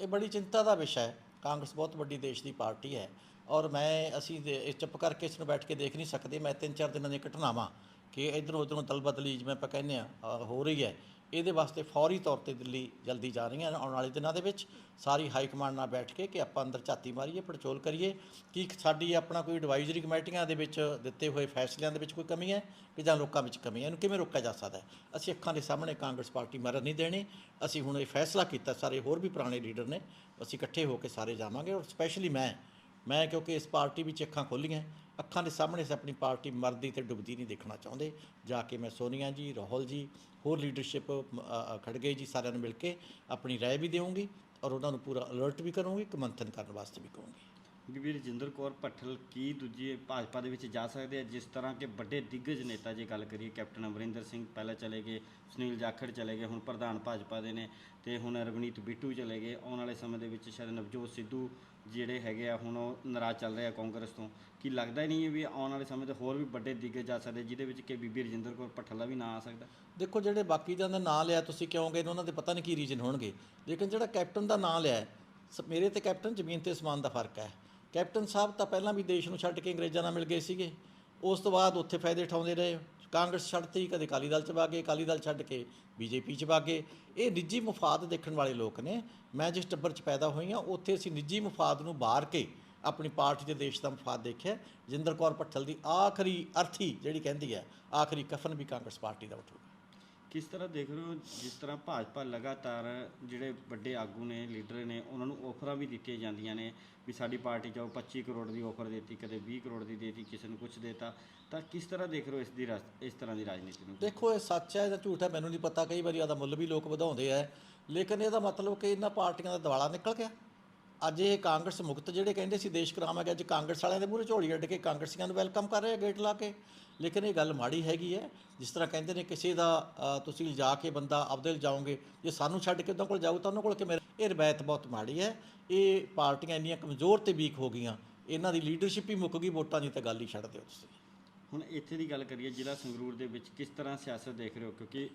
ਇਹ ਬੜੀ ਚਿੰਤਾ ਦਾ ਵਿਸ਼ਾ ਹੈ। ਕਾਂਗਰਸ ਬਹੁਤ ਵੱਡੀ ਦੇਸ਼ ਦੀ ਪਾਰਟੀ ਹੈ ਔਰ ਮੈਂ ਅਸੀਂ ਦੇ- ਚੁੱਪ ਕਰਕੇ ਇਸ ਨੂੰ ਬੈਠ ਕੇ ਦੇਖ ਨਹੀਂ ਸਕਦੇ। ਮੈਂ ਤਿੰਨ ਚਾਰ ਦਿਨਾਂ ਦੀਆਂ ਘਟਨਾਵਾਂ ਕਿ ਇਧਰੋਂ ਉਧਰੋਂ ਦਲ ਬਦਲੀ ਜਿਵੇਂ ਆਪਾਂ ਕਹਿੰਦੇ ਆ ਹੋ ਰਹੀ ਹੈ। ਇਹਦੇ ਵਾਸਤੇ ਫੌਰੀ ਤੌਰ ਤੇ ਦਿੱਲੀ ਜਲਦੀ ਜਾ ਰਹੀਆਂ ਆਉਣ ਵਾਲੇ ਦਿਨਾਂ ਦੇ ਵਿੱਚ। ਸਾਰੀ ਹਾਈ ਕਮਾਂਡ ਨਾਲ ਬੈਠ ਕੇ ਕਿ ਆਪਾਂ ਅੰਦਰ ਝਾਤੀ ਮਾਰੀਏ, ਪੜਚੋਲ ਕਰੀਏ ਕਿ ਸਾਡੀ ਆਪਣਾ ਕੋਈ ਐਡਵਾਈਜ਼ਰੀ ਕਮੇਟੀਆਂ ਦੇ ਵਿੱਚ ਦਿੱਤੇ ਹੋਏ ਫੈਸਲਿਆਂ ਦੇ ਵਿੱਚ ਕੋਈ ਕਮੀ ਹੈ ਕਿ ਜਾਂ ਲੋਕਾਂ ਵਿੱਚ ਕਮੀ ਹੈ? ਇਹਨੂੰ ਕਿਵੇਂ ਰੋਕਿਆ ਜਾ ਸਕਦਾ ਹੈ? ਅਸੀਂ ਅੱਖਾਂ ਦੇ ਸਾਹਮਣੇ ਕਾਂਗਰਸ ਪਾਰਟੀ ਮਰਨ ਨਹੀਂ ਦੇਣੀ। ਅਸੀਂ ਹੁਣ ਇਹ ਫੈਸਲਾ ਕੀਤਾ, ਸਾਰੇ ਹੋਰ ਵੀ ਪੁਰਾਣੇ ਲੀਡਰ ਨੇ। ਅਸੀਂ ਇਕੱਠੇ ਹੋ ਕੇ ਸਾਰੇ ਜਾਵਾਂਗੇ ਔਰ ਸਪੈਸ਼ਲੀ ਮੈਂ ਮੈਂ ਕਿਉਂਕਿ ਇਸ ਪਾਰਟੀ ਵਿੱਚ ਅੱਖਾਂ ਖੋਲੀਆਂ। ਅੱਖਾਂ ਦੇ ਸਾਹਮਣੇ ਅਸੀਂ ਆਪਣੀ ਪਾਰਟੀ ਮਰਦੀ ਤੇ ਡੁੱਬਦੀ ਨਹੀਂ ਦੇਖਣਾ ਚਾਹੁੰਦੇ। ਜਾ ਕੇ ਮੈਂ ਸੋਨੀਆ ਜੀ, ਰਾਹੁਲ ਜੀ, ਹੋਰ ਲੀਡਰਸ਼ਿਪ ਖੜਗੇ ਜੀ ਸਾਰਿਆਂ ਨੂੰ ਮਿਲ ਕੇ ਆਪਣੀ ਰਾਏ ਵੀ ਦੇਵਾਂਗੀ ਔਰ ਉਹਨਾਂ ਨੂੰ ਪੂਰਾ ਅਲਰਟ ਵੀ ਕਰੂੰਗੀ ਕਿ ਮੰਥਨ ਕਰਨ ਵਾਸਤੇ ਵੀ ਕਹੂੰਗੀ। ਬੀਬੀ ਰਜਿੰਦਰ ਕੌਰ ਭੱਠਲ ਕੀ ਦੂਜੀ ਭਾਜਪਾ ਦੇ ਵਿੱਚ ਜਾ ਸਕਦੇ ਆ, ਜਿਸ ਤਰ੍ਹਾਂ ਕਿ ਵੱਡੇ ਦਿੱਗਜ ਨੇਤਾ ਜੇ ਗੱਲ ਕਰੀਏ, ਕੈਪਟਨ ਅਮਰਿੰਦਰ ਸਿੰਘ ਪਹਿਲਾਂ ਚਲੇ ਗਏ, ਸੁਨੀਲ ਜਾਖੜ ਚਲੇ ਗਏ, ਹੁਣ ਪ੍ਰਧਾਨ ਭਾਜਪਾ ਦੇ ਨੇ ਤੇ ਹੁਣ ਰਵਨੀਤ ਬਿੱਟੂ ਚਲੇ ਗਏ। ਆਉਣ ਵਾਲੇ ਸਮੇਂ ਦੇ ਵਿੱਚ ਸ਼ਾਇਦ ਨਵਜੋਤ ਸਿੱਧੂ ਜਿਹੜੇ ਹੈਗੇ ਆ, ਹੁਣ ਉਹ ਨਾਰਾਜ਼ ਚੱਲ ਰਹੇ ਆ ਕਾਂਗਰਸ ਤੋਂ। ਕੀ ਲੱਗਦਾ ਹੀ ਨਹੀਂ ਹੈ ਵੀ ਆਉਣ ਵਾਲੇ ਸਮੇਂ ਤੇ ਹੋਰ ਵੀ ਵੱਡੇ ਦਿੱਗਜ ਜਾ ਸਕਦੇ, ਜਿਹਦੇ ਵਿੱਚ ਕਿ ਬੀਬੀ ਰਜਿੰਦਰ ਕੌਰ ਭੱਠਲ ਦਾ ਵੀ ਨਾਂ ਆ ਸਕਦਾ? ਦੇਖੋ, ਜਿਹੜੇ ਬਾਕੀ ਦਿਆਂ ਦਾ ਨਾਂ ਲਿਆ, ਤੁਸੀਂ ਕਿਉਂ ਗਏ ਨੇ ਉਹਨਾਂ ਦੇ ਪਤਾ ਨਹੀਂ ਕੀ ਰੀਜਨ ਹੋਣਗੇ। ਲੇਕਿਨ ਜਿਹੜਾ ਕੈਪਟਨ ਦਾ ਨਾਂ ਲਿਆ, ਸ- ਮੇਰੇ ਤੇ ਕੈਪਟਨ ਜ਼ਮੀਨ ਤੇ ਸਮਾਨ ਦਾ ਫ਼ਰਕ ਹੈ। ਕੈਪਟਨ ਸਾਹਿਬ ਤਾਂ ਪਹਿਲਾਂ ਵੀ ਦੇਸ਼ ਨੂੰ ਛੱਡ ਕੇ ਅੰਗਰੇਜ਼ਾਂ ਨਾਲ ਮਿਲ ਗਏ ਸੀਗੇ। ਉਸ ਤੋਂ ਬਾਅਦ ਉੱਥੇ ਫਾਇਦੇ ਉਠਾਉਂਦੇ ਰਹੇ। ਕਾਂਗਰਸ ਛੱਡਤੀ, ਕਦੇ ਅਕਾਲੀ ਦਲ ਚ ਵਾਗੇ ਅਕਾਲੀ ਦਲ ਛੱਡ ਕੇ ਬੀਜੇਪੀ ਚ ਵਾਗੇ ਇਹ ਨਿੱਜੀ ਮਫਾਦ ਦੇਖਣ ਵਾਲੇ ਲੋਕ ਨੇ। ਮੈਂ ਜਿਸ ਟੱਬਰ ਚ ਪੈਦਾ ਹੋਈ ਹਾਂ, ਉੱਥੇ ਅਸੀਂ ਨਿੱਜੀ ਮਫਾਦ ਨੂੰ ਬਾਹਰ ਕੇ ਆਪਣੀ ਪਾਰਟੀ ਤੇ ਦੇਸ਼ ਦਾ ਮਫਾਦ ਦੇਖਿਆ। ਜਿੰਦਰ ਕੌਰ ਭੱਠਲ ਦੀ ਆਖਰੀ ਅਰਥੀ ਜਿਹੜੀ ਕਹਿੰਦੀ ਹੈ, ਆਖਰੀ ਕਫਨ ਵੀ ਕਾਂਗਰਸ ਪਾਰਟੀ ਦਾ ਉਠੂਗਾ। ਕਿਸ ਤਰ੍ਹਾਂ ਦੇਖ ਰਹੇ ਹੋ ਜਿਸ ਤਰ੍ਹਾਂ ਭਾਜਪਾ ਲਗਾਤਾਰ ਜਿਹੜੇ ਵੱਡੇ ਆਗੂ ਨੇ, ਲੀਡਰ ਨੇ, ਉਹਨਾਂ ਨੂੰ ਆਫਰਾਂ ਵੀ ਦਿੱਤੀਆਂ ਜਾਂਦੀਆਂ ਨੇ ਵੀ ਸਾਡੀ ਪਾਰਟੀ ਚਾਹੋ 25 ਕਰੋੜ ਦੀ ਆਫਰ ਦਿੱਤੀ, ਕਦੇ 20 ਕਰੋੜ ਦੀ ਦੇਤੀ, ਕਿਸੇ ਨੂੰ ਕੁਝ ਦੇਤਾ। ਤਾਂ ਕਿਸ ਤਰ੍ਹਾਂ ਦੇਖ ਰਹੇ ਹੋ ਇਸ ਦੀ ਰਾਜ- ਇਸ ਤਰ੍ਹਾਂ ਦੀ ਰਾਜਨੀਤੀ ਨੂੰ? ਦੇਖੋ, ਇਹ ਸੱਚ ਹੈ ਜਾਂ ਝੂਠ ਹੈ, ਮੈਨੂੰ ਨਹੀਂ ਪਤਾ। ਕਈ ਵਾਰੀ ਆਦਾ ਮੁੱਲ ਵੀ ਲੋਕ ਵਧਾਉਂਦੇ ਆ। ਲੇਕਿਨ ਇਹਦਾ ਮਤਲਬ ਕਿ ਇਹਨਾਂ ਪਾਰਟੀਆਂ ਦਾ ਦਿਵਾਲਾ ਨਿਕਲ ਗਿਆ। ਅੱਜ ਇਹ ਕਾਂਗਰਸ ਮੁਕਤ ਜਿਹੜੇ ਕਹਿੰਦੇ ਸੀ ਦੇਸ਼ ਕਰਾਵਾਂਗੇ ਅੱਜ ਕਾਂਗਰਸ ਵਾਲਿਆਂ ਦੇ ਮੂਹਰੇ ਝੋਲੀ ਅੱਡ ਕੇ ਕਾਂਗਰਸੀਆਂ ਨੂੰ ਵੈਲਕਮ ਕਰ ਰਹੇ ਆ ਗੇਟ ਲਾ ਕੇ। ਲੇਕਿਨ ਇਹ ਗੱਲ ਮਾੜੀ ਹੈਗੀ ਹੈ, ਜਿਸ ਤਰ੍ਹਾਂ ਕਹਿੰਦੇ ਨੇ ਕਿਸੇ ਦਾ ਤੁਸੀਂ ਲਿਜਾ ਕੇ ਬੰਦਾ ਆਪਦੇ ਲਿਜਾਓਗੇ, ਜੇ ਸਾਨੂੰ ਛੱਡ ਕੇ ਉਹਨਾਂ ਕੋਲ ਜਾਊ ਤਾਂ ਉਹਨਾਂ ਕੋਲ ਕਿਵੇਂ ਇਹ ਰਵਾਇਤ ਬਹੁਤ ਮਾੜੀ ਹੈ। ਇਹ ਪਾਰਟੀਆਂ ਇੰਨੀਆਂ ਕਮਜ਼ੋਰ ਤੇ ਵੀਕ ਹੋ ਗਈਆਂ, ਇਹਨਾਂ ਦੀ ਲੀਡਰਸ਼ਿਪ ਹੀ ਮੁੱਕ ਗਈ, ਵੋਟਾਂ ਦੀ ਤਾਂ ਗੱਲ ਹੀ ਛੱਡ ਦਿਓ ਤੁਸੀਂ। ਹੁਣ ਇੱਥੇ ਦੀ ਗੱਲ ਕਰੀਏ ਜ਼ਿਲ੍ਹਾ ਸੰਗਰੂਰ ਦੇ ਵਿੱਚ ਕਿਸ ਤਰ੍ਹਾਂ ਸਿਆਸਤ ਦੇਖ ਰਹੇ ਹੋ? ਕਿਉਂਕਿ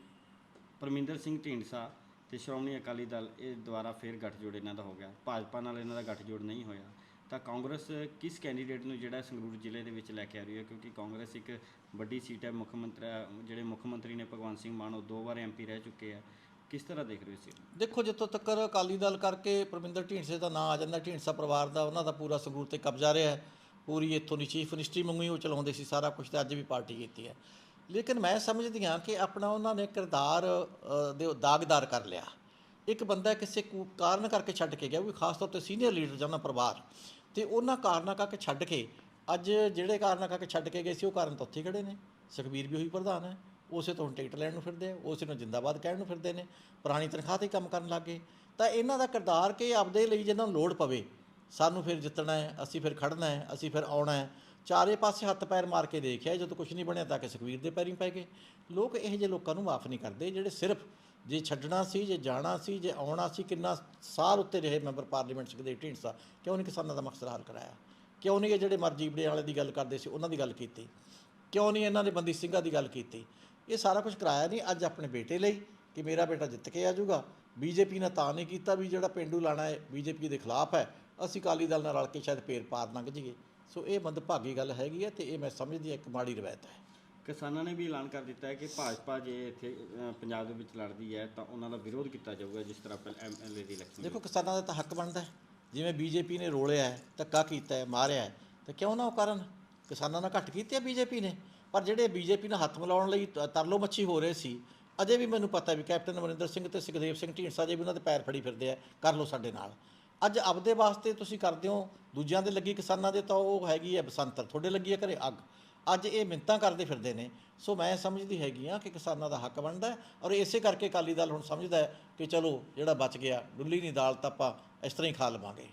ਪਰਮਿੰਦਰ ਸਿੰਘ ਢੀਂਡਸਾ ਤੇ ਸ਼੍ਰੋਮਣੀ ਅਕਾਲੀ ਦਲ ਇਹ ਦੁਆਰਾ ਫੇਰ ਗੱਠਜੋੜ ਇਹਨਾਂ ਦਾ ਹੋ ਗਿਆ। ਭਾਜਪਾ ਨਾਲ ਇਹਨਾਂ ਦਾ ਗੱਠਜੋੜ ਨਹੀਂ ਹੋਇਆ। ਤਾਂ ਕਾਂਗਰਸ ਕਿਸ ਕੈਂਡੀਡੇਟ ਨੂੰ ਜਿਹੜਾ ਸੰਗਰੂਰ ਜ਼ਿਲ੍ਹੇ ਦੇ ਵਿੱਚ ਲੈ ਕੇ ਆ ਰਹੀ ਹੈ? ਕਿਉਂਕਿ ਕਾਂਗਰਸ ਇੱਕ ਵੱਡੀ ਸੀਟ ਹੈ, ਮੁੱਖ ਮੰਤਰੀ, ਜਿਹੜੇ ਮੁੱਖ ਮੰਤਰੀ ਨੇ ਭਗਵੰਤ ਸਿੰਘ ਮਾਨ, ਉਹ ਦੋ ਵਾਰ ਐਮਪੀ ਰਹਿ ਚੁੱਕੇ ਆ। ਕਿਸ ਤਰ੍ਹਾਂ ਦੇਖ ਰਹੇ ਹੋ ਇਸ ਦੇਖੋ, ਜਿੱਥੋਂ ਤੱਕ ਅਕਾਲੀ ਦਲ ਕਰਕੇ ਪਰਮਿੰਦਰ ਢੀਂਡਸੇ ਦਾ ਨਾਂ ਆ ਜਾਂਦਾ, ਢੀਂਡਸਾ ਪਰਿਵਾਰ ਦਾ, ਉਹਨਾਂ ਦਾ ਪੂਰਾ ਸੰਗਰੂਰ ਤੇ ਕਬਜ਼ਾ ਰਿਹਾ ਪੂਰੀ ਇੱਥੋਂ ਦੀ ਚੀਫ ਮਿਨਿਸਟਰੀ ਮੰਗੀ ਉਹ ਚਲਾਉਂਦੇ ਸੀ ਸਾਰਾ ਕੁਝ ਤੇ ਅੱਜ ਵੀ ਪਾਰਟੀ ਕੀਤੀ ਹੈ। ਲੇਕਿਨ ਮੈਂ ਸਮਝਦੀ ਹਾਂ ਕਿ ਆਪਣਾ ਉਹਨਾਂ ਨੇ ਕਿਰਦਾਰ ਦੇ ਦਾਗਦਾਰ ਕਰ ਲਿਆ। ਇੱਕ ਬੰਦਾ ਕਿਸੇ ਕੂ- ਕਾਰਨ ਕਰਕੇ ਛੱਡ ਕੇ ਗਿਆ ਉਹ ਵੀ ਖਾਸ ਤੌਰ ਤੇ ਸੀਨੀਅਰ ਲੀਡਰ ਜਾਂ ਉਹਨਾਂ ਪਰਿਵਾਰ, ਤੇ ਉਹਨਾਂ ਕਾਰਨਾਂ ਕਰਕੇ ਛੱਡ ਕੇ, ਅੱਜ ਜਿਹੜੇ ਕਾਰਨਾਂ ਕਰਕੇ ਛੱਡ ਕੇ ਗਏ ਸੀ, ਉਹ ਕਾਰਨ ਤਾਂ ਉੱਥੇ ਹੀ ਖੜੇ ਨੇ। ਸੁਖਬੀਰ ਵੀ ਉਹੀ ਪ੍ਰਧਾਨ ਹੈ। ਉਸੇ ਤੋਂ ਹੁਣ ਟਿਕਟ ਲੈਣ ਨੂੰ ਫਿਰਦੇ ਆ, ਉਸੇ ਨੂੰ ਜਿੰਦਾਬਾਦ ਕਹਿਣ ਨੂੰ ਫਿਰਦੇ ਨੇ। ਪੁਰਾਣੀ ਤਨਖਾਹ ਤੇ ਕੰਮ ਕਰਨ ਲੱਗੇ ਤਾਂ ਇਹਨਾਂ ਦਾ ਕਿਰਦਾਰ ਕਿ ਆਪਦੇ ਲਈ ਜਿਹਨਾਂ ਨੂੰ ਲੋੜ ਪਵੇ, ਸਾਨੂੰ ਫਿਰ ਜਿੱਤਣਾ ਹੈ, ਅਸੀਂ ਫਿਰ ਖੜਨਾ ਹੈ, ਅਸੀਂ ਫਿਰ ਆਉਣਾ ਹੈ। ਚਾਰੇ ਪਾਸੇ ਹੱਥ ਪੈਰ ਮਾਰ ਕੇ ਦੇਖਿਆ, ਜਦੋਂ ਕੁਝ ਨਹੀਂ ਬਣਿਆ ਤਾਂ ਕਿ ਸੁਖਬੀਰ ਦੇ ਪੈਰੀਂ ਪੈ ਗਏ। ਲੋਕ ਇਹੋ ਜਿਹੇ ਲੋਕਾਂ ਨੂੰ ਮਾਫ ਨਹੀਂ ਕਰਦੇ, ਜਿਹੜੇ ਸਿਰਫ ਜੇ ਛੱਡਣਾ ਸੀ, ਜੇ ਜਾਣਾ ਸੀ, ਜੇ ਆਉਣਾ ਸੀ, ਕਿੰਨਾ ਸਾਲ ਉੱਤੇ ਰਹੇ ਮੈਂਬਰ ਪਾਰਲੀਮੈਂਟ ਸੁਖਦੇਵ ਢੀਂਡਸਾ, ਕਿਉਂ ਨਹੀਂ ਕਿਸਾਨਾਂ ਦਾ ਮਕਸਦ ਹੱਲ ਕਰਾਇਆ? ਕਿਉਂ ਨਹੀਂ ਇਹ ਜਿਹੜੇ ਮਰਜੀਬੜੇ ਵਾਲੇ ਦੀ ਗੱਲ ਕਰਦੇ ਸੀ, ਉਹਨਾਂ ਦੀ ਗੱਲ ਕੀਤੀ? ਕਿਉਂ ਨਹੀਂ ਇਹਨਾਂ ਨੇ ਬੰਦੀ ਸਿੰਘਾਂ ਦੀ ਗੱਲ ਕੀਤੀ? ਇਹ ਸਾਰਾ ਕੁਝ ਕਰਾਇਆ ਨਹੀਂ, ਅੱਜ ਆਪਣੇ ਬੇਟੇ ਲਈ ਕਿ ਮੇਰਾ ਬੇਟਾ ਜਿੱਤ ਕੇ ਆ ਜਾਊਗਾ। ਬੀਜੇਪੀ ਨੇ ਤਾਂ ਨਹੀਂ ਕੀਤਾ ਵੀ ਜਿਹੜਾ ਪਿੰਡੂ ਲਾਣਾ ਹੈ, ਬੀਜੇਪੀ ਦੇ ਖਿਲਾਫ ਹੈ। ਅਸੀਂ ਅਕਾਲੀ ਦਲ ਨਾਲ ਰਲ ਕੇ ਸ਼ਾਇਦ ਪੇਰ ਪਾਰ ਲੰਘ ਜਾਈਏ। ਸੋ ਇਹ ਮੰਦਭਾਗੀ ਗੱਲ ਹੈਗੀ ਹੈ ਤੇ ਇਹ ਮੈਂ ਸਮਝਦੀ ਹਾਂ ਇੱਕ ਮਾੜੀ ਰਵਾਇਤ ਹੈ। ਕਿਸਾਨਾਂ ਨੇ ਵੀ ਐਲਾਨ ਕਰ ਦਿੱਤਾ ਹੈ ਕਿ ਭਾਜਪਾ ਜੇ ਇੱਥੇ ਪੰਜਾਬ ਦੇ ਵਿੱਚ ਲੜਦੀ ਹੈ ਤਾਂ ਉਹਨਾਂ ਦਾ ਵਿਰੋਧ ਕੀਤਾ ਜਾਊਗਾ ਜਿਸ ਤਰ੍ਹਾਂ ਪਹਿਲਾਂ ਐਮਐਲਏ ਦੀ ਇਲੈਕਸ਼ਨ ਦੇਖੋ ਕਿਸਾਨਾਂ ਦਾ ਤਾਂ ਹੱਕ ਬਣਦਾ ਹੈ। ਜਿਵੇਂ ਬੀਜੇਪੀ ਨੇ ਰੋਲਿਆ ਹੈ ਧੱਕਾ ਕੀਤਾ ਹੈ ਮਾਰਿਆ ਹੈ ਤਾਂ ਕਿਉਂ ਨਾ ਉਹ ਕਰਨ? ਕਿਸਾਨਾਂ ਨਾਲ ਘੱਟ ਕੀਤੀ ਬੀਜੇਪੀ ਨੇ? ਪਰ ਜਿਹੜੇ ਬੀਜੇਪੀ ਨਾਲ ਹੱਥ ਮਿਲਾਉਣ ਲਈ ਤਰਲੋ ਮੱਛੀ ਹੋ ਰਹੇ ਸੀ ਅਜੇ ਵੀ ਮੈਨੂੰ ਪਤਾ ਵੀ ਕੈਪਟਨ ਅਮਰਿੰਦਰ ਸਿੰਘ ਤੇ ਸੁਖਦੇਵ ਸਿੰਘ ਢੀਂਡਸਾ ਜੇ ਵੀ ਉਹਨਾਂ ਦੇ ਪੈਰ ਫੜੀ ਫਿਰਦੇ ਆ ਕਰ ਲਓ ਸਾਡੇ ਨਾਲ। ਅੱਜ ਆਪਦੇ ਵਾਸਤੇ ਤੁਸੀਂ ਕਰਦੇ ਹੋ, ਦੂਜਿਆਂ ਦੇ ਲੱਗੀ ਕਿਸਾਨਾਂ ਦੇ ਤਾਂ ਉਹ ਹੈਗੀ ਹੈ ਬਸੰਤਰ, ਤੁਹਾਡੇ ਲੱਗੀ ਹੈ ਘਰੇ ਅੱਗ। ਅੱਜ ਇਹ ਮਿੰਤਾਂ ਕਰਦੇ ਫਿਰਦੇ ਨੇ। ਸੋ ਮੈਂ ਸਮਝਦੀ ਹੈਗੀ ਆ ਕਿ ਕਿਸਾਨਾਂ ਦਾ ਹੱਕ ਬਣਦਾ ਔਰ ਇਸੇ ਕਰਕੇ ਅਕਾਲੀ ਦਲ ਹੁਣ ਸਮਝਦਾ ਹੈ ਕਿ ਚਲੋ ਜਿਹੜਾ ਬਚ ਗਿਆ, ਡੁੱਲੀ ਨਹੀਂ ਦਾਲ ਤਾਂ ਆਪਾਂ ਇਸ ਤਰ੍ਹਾਂ ਹੀ ਖਾ ਲਵਾਂਗੇ।